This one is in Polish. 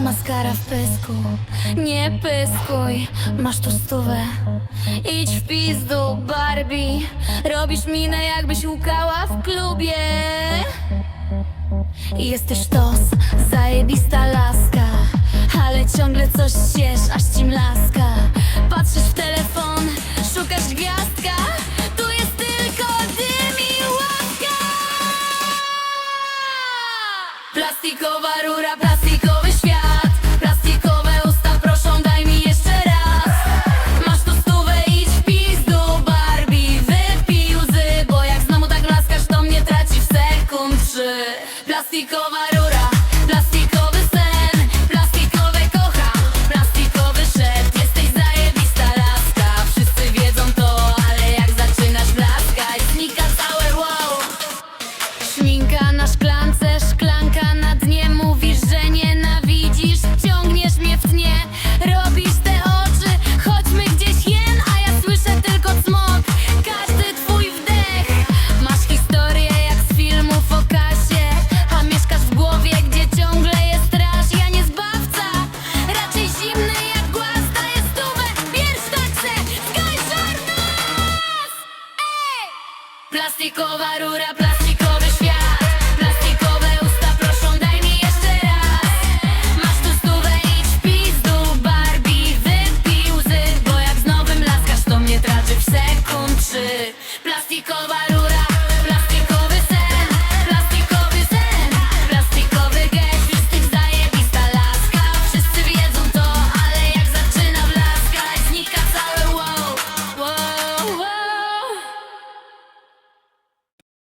maskara w pysku. Nie pyskuj, masz tu stówę. Idź w pizdu, Barbie. Robisz minę jakbyś łukała w klubie. Jesteś sztos, zajebista laska. Ale ciągle coś siesz, aż ci mlaska Plastikowa rura, plastikowy świat. Plastikowe usta, proszą daj mi jeszcze raz. Masz tu stówę, idź w pizdu Barbie, wypij łzy Bo jak znowu tak laskasz, to mnie traci w sekund trzy. Plastikowa rura, plástico, varura, plástico.